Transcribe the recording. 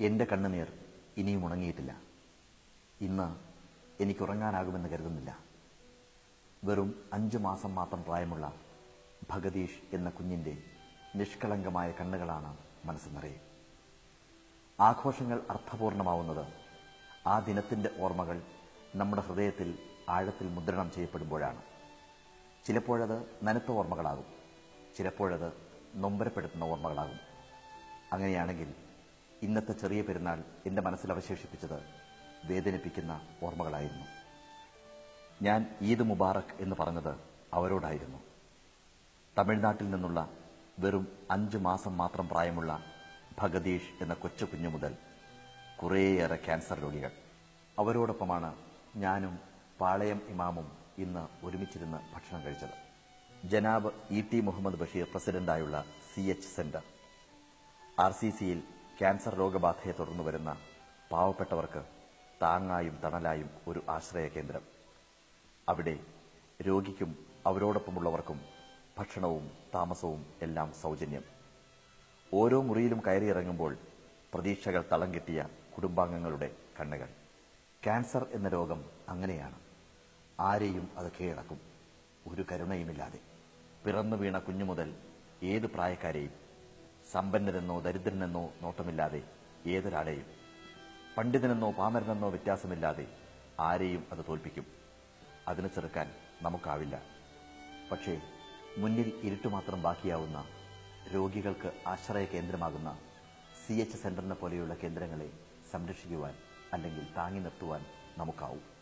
എന്റെ കണ്ണുനീർ ഇനിയും ഉണങ്ങിയിട്ടില്ല. ഇന്ന് എനിക്ക് എനിക്കുറങ്ങാനാകുമെന്ന് കരുതുന്നില്ല. വെറും അഞ്ചു മാസം മാത്രം പ്രായമുള്ള ഭഗതീഷ് എന്ന കുഞ്ഞിന്റെ നിഷ്കളങ്കമായ കണ്ണുകളാണ് മനസ്സ് നിറയെ. ആഘോഷങ്ങൾ അർത്ഥപൂർണമാവുന്നത് ആ ദിനത്തിന്റെ ഓർമ്മകൾ നമ്മുടെ ഹൃദയത്തിൽ ആഴത്തിൽ മുദ്രണം ചെയ്യപ്പെടുമ്പോഴാണ്. ചിലപ്പോഴത് നനുത്ത ഓർമ്മകളാകും. ചിലപ്പോഴത് നൊമ്പരപ്പെടുത്തുന്ന ഓർമ്മകളാകും. അങ്ങനെയാണെങ്കിൽ ഇന്നത്തെ ചെറിയ പെരുന്നാൾ എന്റെ മനസ്സിൽ അവശേഷിപ്പിച്ചത് വേദനിപ്പിക്കുന്ന ഓർമ്മകളായിരുന്നു. ഞാൻ ഈദ് മുബാറക് എന്ന് പറഞ്ഞത് അവരോടായിരുന്നു. തമിഴ്നാട്ടിൽ നിന്നുള്ള വെറും അഞ്ചു മാസം മാത്രം പ്രായമുള്ള ഭഗതീഷ് എന്ന കൊച്ചു കുഞ്ഞു മുതൽ കുറേയേറെ ക്യാൻസർ രോഗികൾ. അവരോടൊപ്പമാണ് ഞാനും പാളയം ഇമാമും ഇന്ന് ഒരുമിച്ചിരുന്ന് ഭക്ഷണം കഴിച്ചത്. ജനാബ് E T Muhammad Basheer പ്രസിഡന്റായുള്ള C H centre. R C സിയിൽ ക്യാൻസർ രോഗബാധയെ തുടർന്ന് വരുന്ന പാവപ്പെട്ടവർക്ക് താങ്ങായും തണലായും ഒരു ആശ്രയ കേന്ദ്രം അവിടെ രോഗിക്കും അവരോടൊപ്പമുള്ളവർക്കും ഭക്ഷണവും താമസവും എല്ലാം സൗജന്യം. ഓരോ മുറിയിലും കയറിയിറങ്ങുമ്പോൾ പ്രതീക്ഷകൾ തളം കിട്ടിയ കുടുംബാംഗങ്ങളുടെ കണ്ണുകൾ. ക്യാൻസർ എന്ന രോഗം അങ്ങനെയാണ്. ആരെയും അത് കീഴടക്കും. ഒരു കരുണയുമില്ലാതെ. പിറന്നു വീണ കുഞ്ഞു മുതൽ ഏത് പ്രായക്കാരെയും സമ്പന്നരെന്നോ ദരിദ്രനെന്നോ നോട്ടമില്ലാതെ ഏതൊരാളെയും പണ്ഡിതനെന്നോ പാമരനെന്നോ വ്യത്യാസമില്ലാതെ ആരെയും അത് തോൽപ്പിക്കും. അതിന് ചെറുക്കാൻ നമുക്കാവില്ല. പക്ഷേ മുന്നിൽ ഇരുട്ട് മാത്രം ബാക്കിയാവുന്ന രോഗികൾക്ക് ആശ്രയ കേന്ദ്രമാകുന്ന സി എച്ച് സെന്ററിനെ പോലെയുള്ള കേന്ദ്രങ്ങളെ സംരക്ഷിക്കുവാൻ അല്ലെങ്കിൽ താങ്ങി നിർത്തുവാൻ നമുക്കാവും.